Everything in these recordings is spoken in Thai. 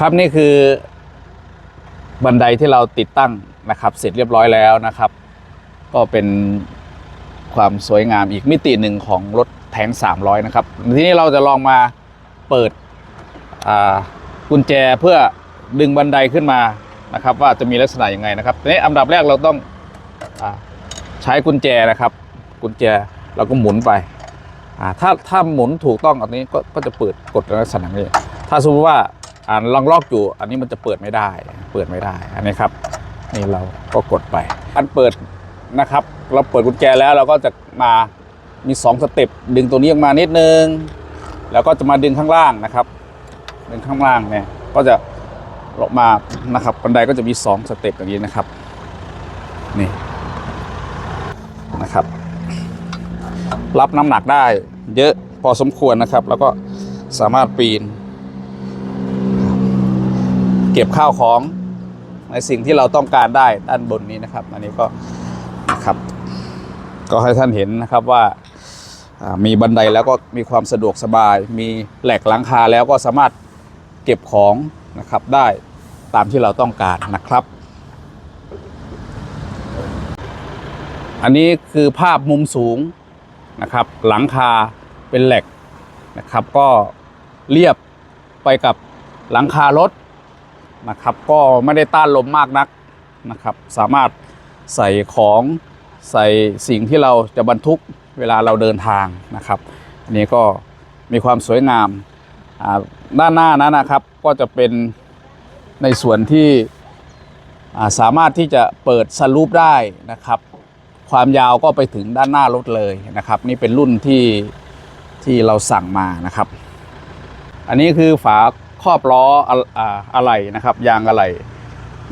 ครับนี่คือบันไดที่เราติดตั้งนะครับ เสร็จเรียบร้อยแล้วนะครับ ก็เป็นความสวยงามอีกมิติหนึ่งของรถแทง300 นะครับ ทีนี้เราจะลองมาเปิดกุญแจเพื่อดึงบันไดขึ้นมานะครับ ว่าจะมีลักษณะยังไงนะครับทีนี้อันดับแรกเราต้องอใช้กุญแจนะครับ กุญแจเราก็หมุนไปถ้าถ้าหมุนถูกต้องอันนี้ก็ก็จะเปิดกดลักษณะนี้ ถ้าสมมติว่า อ่าลองลอกอยู่ อันนี้มันจะเปิดไม่ได้ เปิดไม่ได้ อันนี้ครับ นี่เราก็กดไป อันเปิดนะครับ เราเปิดกุญแจแล้วเราก็จะมามี2สเต็ปดึงตัวนี้ออกมานิดนึง แล้วก็จะมาดึงข้างล่างนะครับ ดึงข้างล่างเนี่ยก็จะลงมานะครับบันไดก็จะมี2สเต็ปอย่างนี้นะครับนี่นะครับ รับน้ำหนักได้เยอะพอสมควรนะครับ แล้วก็สามารถปีน เก็บข้าวของในสิ่งที่เราต้องการได้ด้านบนนี้นะครับ อันนี้ก็นะครับ ก็ให้ท่านเห็นนะครับว่าอ่ามีบันไดแล้วก็มีความสะดวกสบาย มีแหลกหลังคาแล้วก็สามารถเก็บของนะครับได้ตามที่เราต้องการนะครับ อันนี้คือภาพมุมสูงนะครับ หลังคาเป็นแหลกนะครับ ก็เรียบไปกับหลังคารถ นะครับ ก็ไม่ได้ต้านลมมากนักนะครับ สามารถใส่ของใส่สิ่งที่เราจะบรรทุกเวลาเราเดินทางนะครับอันนี้ก็มีความสวยงามด้านหน้านั้นนะครับก็จะเป็นในส่วนที่าสามารถที่จะเปิดสลูปได้นะครับ ความยาวก็ไปถึงด้านหน้ารถเลยนะครับ นี่เป็นรุ่นที่ที่เราสั่งมานะครับ อันนี้คือฝา ครอบล้ออะอ่าอะไหล่นะครับยางอะไหล่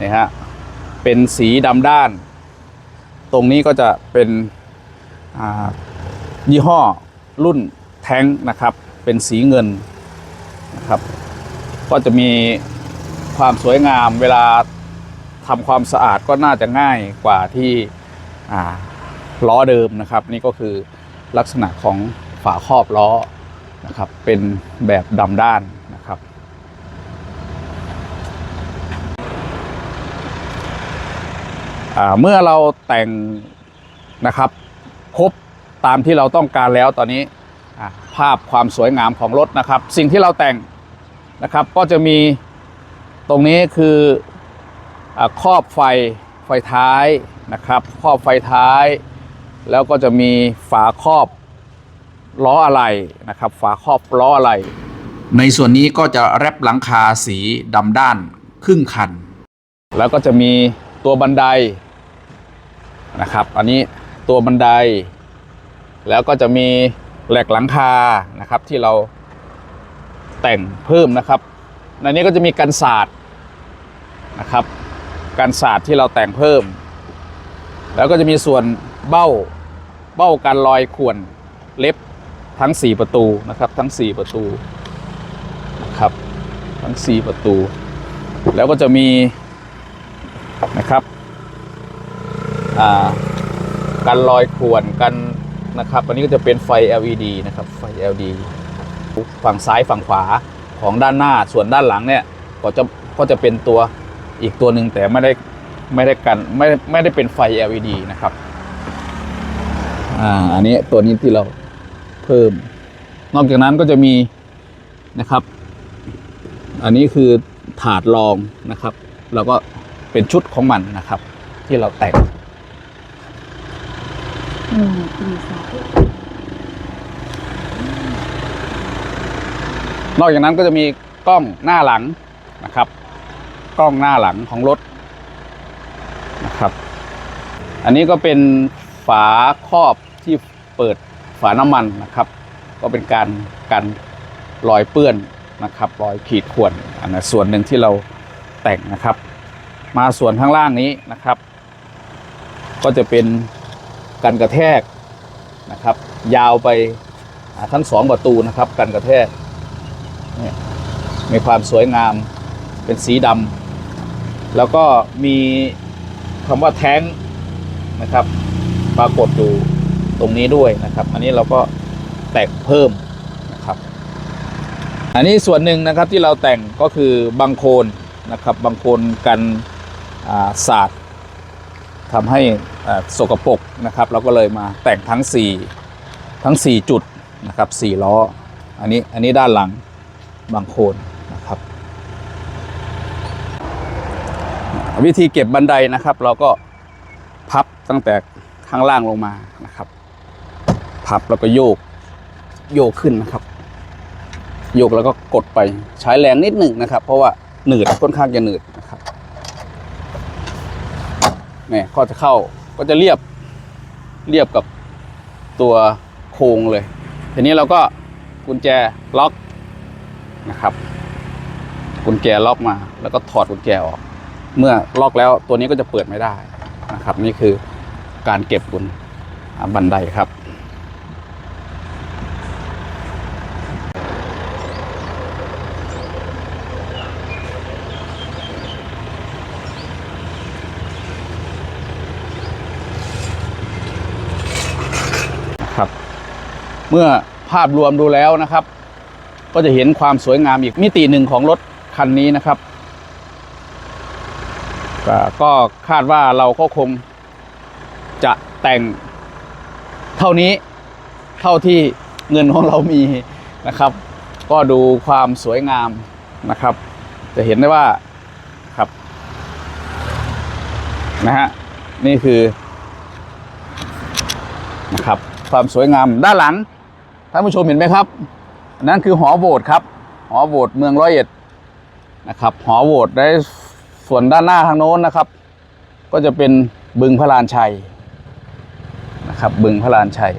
นี่ฮะเป็นสีดำด้าน ตรงนี้ก็จะเป็นยี่ห้อรุ่นแท้งนะครับ เป็นสีเงินนะครับ ก็จะมีความสวยงามเวลาทำความสะอาดก็น่าจะง่ายกว่าที่ล้อเดิมนะครับ นี่ก็คือลักษณะของฝาครอบล้อนะครับ เป็นแบบดำด้านนะครับอ่า เมื่อเราแต่งนะครับครบตามที่เราต้องการแล้วตอนนี้ภาพความสวยงามของรถนะครับ สิ่งที่เราแต่งนะครับก็จะมีตรงนี้คืออครอบไฟไฟท้ายนะครับ ครอบไฟท้าย แล้วก็จะมีฝาครอบล้ออะไรนะครับ ฝาครอบล้ออะไร ในส่วนนี้ก็จะแรปหลังคาสีดำด้านครึ่งคัน แล้วก็จะมีตัวบันได นะครับ อันนี้ตัวบันได แล้วก็จะมีแหลกหลังคานะครับ ที่เราแต่งเพิ่มนะครับในนี้ก็จะมีกันศาสตร์นะครับกันศาสตร์ที่เราแต่งเพิ่ม แล้วก็จะมีส่วนเบ้าเบ้ากันรอยข่วนเล็บทั้ง 4 ประตูนะครับ ทั้ง 4 ประตูนะครับทั้ง 4 ประตู แล้วก็จะมีนะครับ กันรอยข่วนกันนะครับอันนี้ก็จะเป็นไฟ LED นะครับไฟ LED ฝั่งซ้ายฝั่งขวาของด้านหน้าส่วนด้านหลังเนี่ยก็จะก็จะเป็นตัวอีกตัวหนึ่งแต่ไม่ได้ไม่ได้กันไม่ไม่ได้เป็นไฟ LED นะครับอ่าอันนี้ตัวนี้ที่เราเพิ่ม นอกจากนั้นก็จะมีนะครับ อันนี้คือถาดรองนะครับ แล้วก็เป็นชุดของมันนะครับ ที่เราแต่ง หนึ่งปีสนอกจากนั้นก็จะมีกล้องหน้าหลังนะครับ กล้องหน้าหลังของรถนะครับ อันนี้ก็เป็นฝาครอบที่เปิดฝาน้ำมันนะครับ ก็เป็นการกันรอยเปื้อนนะครับรอยขีดข่วนอันนั้นส่วนหนึ่งที่เราแต่งนะครับ มาส่วนข้างล่างนี้นะครับ ก็จะเป็น กันกระแทกนะครับ ยาวไปทั้งสองประตูนะครับ กันกระแทกเนี่ยมีความสวยงามเป็นสีดำแล้วก็มีคำว่าแท้งนะครับ ปรากฏอยู่ตรงนี้ด้วยนะครับ อันนี้เราก็แต่งเพิ่มนะครับ อันนี้ส่วนหนึ่งนะครับที่เราแต่งก็คือบังโคลนนะครับบังโคลนกันาศาสตร์ ทำให้สกปรกนะครับ เราก็เลยมาแต่งทั้ง 4 ทั้ง 4 จุดนะครับ4ล้อ อันนี้อันนี้ด้านหลังบังโคนนะครับ วิธีเก็บบันไดนะครับ เราก็พับตั้งแต่ข้างล่างลงมานะครับ พับแล้วก็โยกโยกขึ้นนะครับโยกแล้วก็กดไปใช้แรงนิดหนึ่งนะครับ เพราะว่าหนืดค่อนข้างจะหนืดนะครับ เนี่ยก็จะเข้าก็จะเรียบเรียบกับตัวโครงเลย ทีนี้เราก็กุญแจล็อกนะครับ กุญแจล็อกมา แล้วก็ถอดกุญแจออก เมื่อล็อกแล้วตัวนี้ก็จะเปิดไม่ได้นะครับ นี่คือการเก็บกุญบันไดครับ เมื่อภาพรวมดูแล้วนะครับ ก็จะเห็นความสวยงามอีกมิติหนึ่งของรถคันนี้นะครับ ก็คาดว่าเราก็คงจะแต่งเท่านี้เท่าที่เงินของเรามีนะครับ ก็ดูความสวยงามนะครับ จะเห็นได้ว่าครับนะฮะนี่คือนะครับความสวยงามด้านหลัง ท่านผู้ชมเห็นไหมครับนนั่นคือหอโบสถ์ครับ หอโบสถ์เมืองร้อยเอ็ดนะครับ หอโบสถ์ได้ส่วนด้านหน้าทางโน้นนะครับ ก็จะเป็นบึงพระลานชัยนะครับ บึงพระลานชัย